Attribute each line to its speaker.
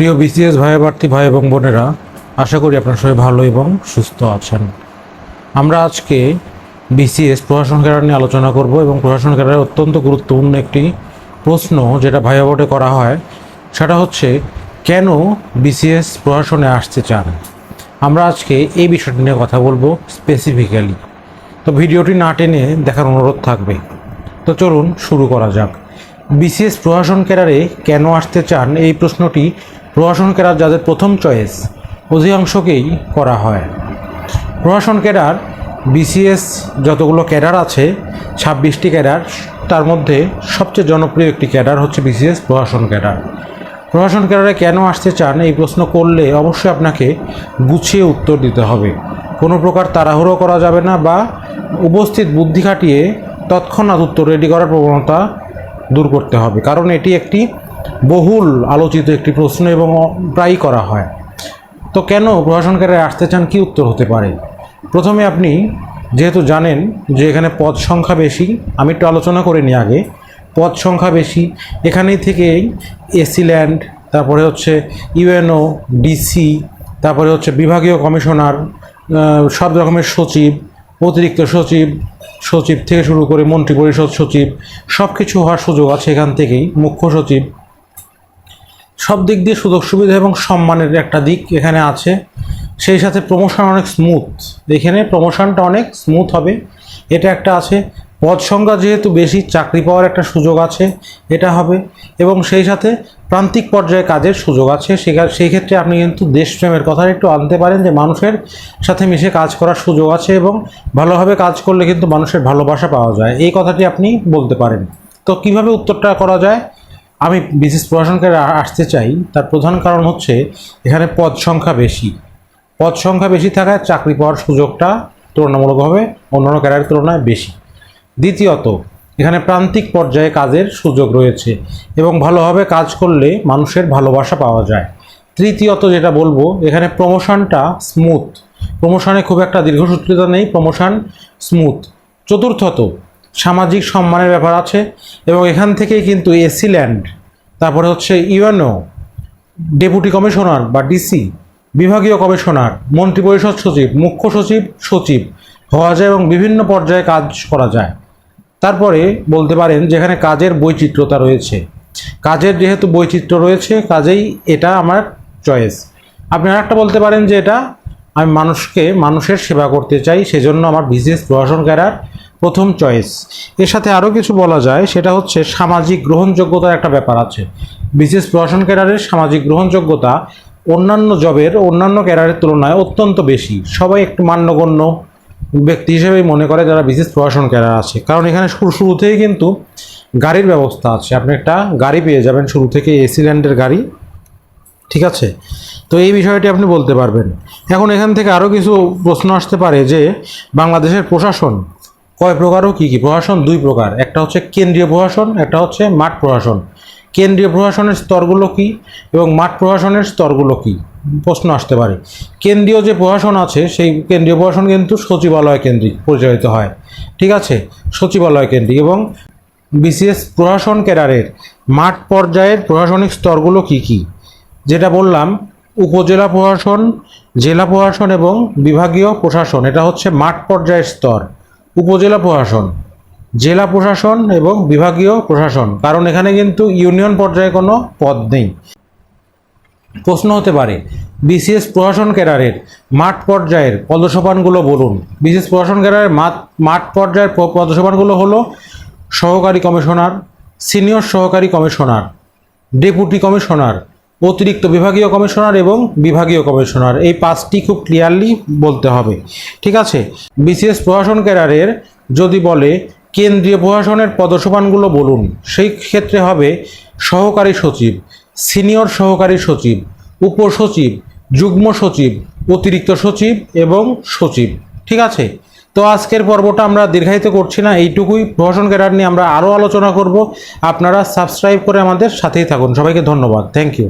Speaker 1: প্রিয় বিসিএস ভাই ভাই এবং বোনেরা, আশা করি আপনারা সবাই ভালো এবং সুস্থ আছেন। আমরা আজকে বিসিএস প্রশাসন ক্যাডার নিয়ে আলোচনা করব এবং প্রশাসন ক্যাডারের অত্যন্ত গুরুত্বপূর্ণ একটি প্রশ্ন যেটা ভাইয়া বোর্ডে করা হয়, সেটা হচ্ছে, কেন বিসিএস প্রশাসনে আসতে চান? আমরা আজকে এই বিষয়টি নিয়ে কথা বলব স্পেসিফিক্যালি তো ভিডিওটি না টেনে দেখার অনুরোধ থাকবে। তো চলুন শুরু করা যাক। বিসিএস প্রশাসন ক্যাডারে কেন আসতে চান? এই প্রশ্নটি প্রশাসন ক্যাডার যাদের প্রথম চয়েস অধিকাংশকেই করা হয়। প্রশাসন ক্যাডার বিসিএস যতগুলো ক্যাডার আছে, ছাব্বিশটি ক্যাডার তার মধ্যে সবচেয়ে জনপ্রিয় একটি ক্যাডার হচ্ছে বিসিএস প্রশাসন ক্যাডার প্রশাসন ক্যাডারে কেন আসতে চান এই প্রশ্ন করলে অবশ্যই আপনাকে গুছিয়ে উত্তর দিতে হবে। কোনো প্রকার তাড়াহুড়ো করা যাবে না বা উপস্থিত বুদ্ধি খাটিয়ে তৎক্ষণাৎ উত্তর রেডি করার প্রবণতা দূর করতে হবে। কারণ এটি একটি বহুল আলোচিত একটি প্রশ্ন এবং প্রায়ই করা হয়। তো কেন প্রশাসন ক্যাডারে আসতে চান? কি উত্তর হতে পারে? প্রথমে আপনি যেহেতু জানেন যে এখানে পদ সংখ্যা বেশি, আমি একটু আলোচনা করে নিই আগে। পদ সংখ্যা বেশি, এখানেই থেকেই এসি ল্যান্ড তারপরে হচ্ছে ইউএনও ডিসি তারপরে হচ্ছে বিভাগীয় কমিশনার সব রকমের সচিব, অতিরিক্ত সচিব সচিব থেকে শুরু করে মন্ত্রী পরিষদ সচিব সব কিছু হওয়ার সুযোগ আছে এখান থেকেই, মুখ্য সচিব। সব দিক দিয়ে সুযোগ সুবিধা এবং সম্মানের একটা দিক এখানে আছে। সেই সাথে প্রমোশন অনেক স্মুথ এখানে প্রমোশনটা অনেক স্মুথ হবে। এটা একটা আছে, পদ সংখ্যা যেহেতু বেশি, চাকরি পাওয়ার একটা সুযোগ আছে, এটা হবে। এবং সেই সাথে প্রান্তিক পর্যায়ে কাজের সুযোগ আছে সেই ক্ষেত্রে আপনি কিন্তু দেশপ্রেমের কথা একটু আনতে পারেন যে মানুষের সাথে মিশে কাজ করার সুযোগ আছে এবং ভালোভাবে কাজ করলে কিন্তু মানুষের ভালোবাসা পাওয়া যায়। এই কথাটি আপনি বলতে পারেন। তো কীভাবে উত্তরটা করা যায়? আমি বিশেষ প্রশাসনকে আসতে চাই, তার প্রধান কারণ হচ্ছে এখানে পদ সংখ্যা বেশি। পদ সংখ্যা বেশি থাকায় চাকরি পাওয়ার সুযোগটা তুলনামূলকভাবে অন্যান্য ক্যাডারের তুলনায় বেশি। দ্বিতীয়ত, এখানে প্রান্তিক পর্যায়ে কাজের সুযোগ রয়েছে এবং ভালোভাবে কাজ করলে মানুষের ভালোবাসা পাওয়া যায়। তৃতীয়ত, যেটা বলব, এখানে প্রমোশনটা স্মুথ। প্রমোশনে খুব একটা দীর্ঘসূত্রিতা নেই, প্রমোশন স্মুথ। চতুর্থত সামাজিক সম্মানের ব্যাপার আছে এবং এখান থেকেই কিন্তু এসি ল্যান্ড, তারপরে হচ্ছে ইউএনও, ডেপুটি কমিশনার বা ডিসি, বিভাগীয় কমিশনার মন্ত্রিপরিষদ সচিব, মুখ্য সচিব সচিব হওয়া যায় এবং বিভিন্ন পর্যায়ে কাজ করা যায়। তারপরে বলতে পারেন যেখানে কাজের বৈচিত্র্যতা রয়েছে। কাজের যেহেতু বৈচিত্র্য রয়েছে, কাজেই এটা আমার চয়েস। আপনি আরেকটা বলতে পারেন যে এটা আমি মানুষকে, মানুষের সেবা করতে চাই, সেজন্য আমার বিশেষ প্রশাসন ক্যাডার প্রথম চয়েস এর সাথে আরও কিছু বলা যায়, সেটা হচ্ছে সামাজিক গ্রহণযোগ্যতার একটা ব্যাপার আছে। বিশেষ প্রশাসন ক্যাডারের সামাজিক গ্রহণযোগ্যতা অন্যান্য জবের অন্যান্য ক্যাডারের তুলনায় অত্যন্ত বেশি। সবাই একটু মান্যগণ্য ব্যক্তি হিসেবেই মনে করে যারা বিশেষ প্রশাসন ক্যাডার আছে। কারণ এখানে শুরু শুরুতেই কিন্তু গাড়ির ব্যবস্থা আছে। আপনি একটা গাড়ি পেয়ে যাবেন, শুরু থেকে এসি ল্যান্ডের গাড়ি। ঠিক আছে? তো এই বিষয়টি আপনি বলতে পারবেন। এখন এখান থেকে আরও কিছু প্রশ্ন আসতে পারে যে, বাংলাদেশের প্রশাসন কয় প্রকার ও কী কী? প্রশাসন দুই প্রকার। একটা হচ্ছে কেন্দ্রীয় প্রশাসন, একটা হচ্ছে মাঠ প্রশাসন। কেন্দ্রীয় প্রশাসনের স্তরগুলো কী এবং মাঠ প্রশাসনের স্তরগুলো কী? প্রশ্ন আসতে পারে। কেন্দ্রীয় যে প্রশাসন আছে, সেই কেন্দ্রীয় প্রশাসন কিন্তু সচিবালয় কেন্দ্রিক পরিচালিত হয়। ঠিক আছে? সচিবালয় কেন্দ্রিক এবং বিসিএস প্রশাসন ক্যাডারের মাঠ পর্যায়ের প্রশাসনিক স্তরগুলো কী কী? যেটা বললাম, উপজেলা প্রশাসন, জেলা প্রশাসন এবং বিভাগীয় প্রশাসন, এটা হচ্ছে মাঠ পর্যায়ের স্তর। উপজেলা প্রশাসন, জেলা প্রশাসন এবং বিভাগীয় প্রশাসন। কারণ এখানে কিন্তু ইউনিয়ন পর্যায়ে কোনো পদ নেই। প্রশ্ন হতে পারে, বিসিএস প্রশাসন ক্যাডারের মাঠ পর্যায়ের পদসোপানগুলো বলুন। বিসিএস প্রশাসন ক্যাডারের মাঠ মাঠ পর্যায়ের পদসোপানগুলো হলো সহকারী কমিশনার, সিনিয়র সহকারী কমিশনার, ডেপুটি কমিশনার অতিরিক্ত বিভাগীয় কমিশনার এবং বিভাগীয় কমিশনার। এই পাঁচটি খুব ক্লিয়ারলি বলতে হবে। ঠিক আছে? বিসিএস প্রশাসন ক্যাডারের যদি বলে, কেন্দ্রীয় প্রশাসনের পদসোপানগুলো বলুন। সেই ক্ষেত্রে হবে সহকারী সচিব, সিনিয়র সহকারী সচিব, উপসচিব, যুগ্ম সচিব, অতিরিক্ত সচিব এবং সচিব। ঠিক আছে? তো আজকের পর্বটা আমরা দীর্ঘায়িত করছি না। এইটুকুই প্রশাসন ক্যাডার নিয়ে আমরা আরও আলোচনা করব। আপনারা সাবস্ক্রাইব করে আমাদের সাথেই থাকুন। সবাইকে ধন্যবাদ। Thank you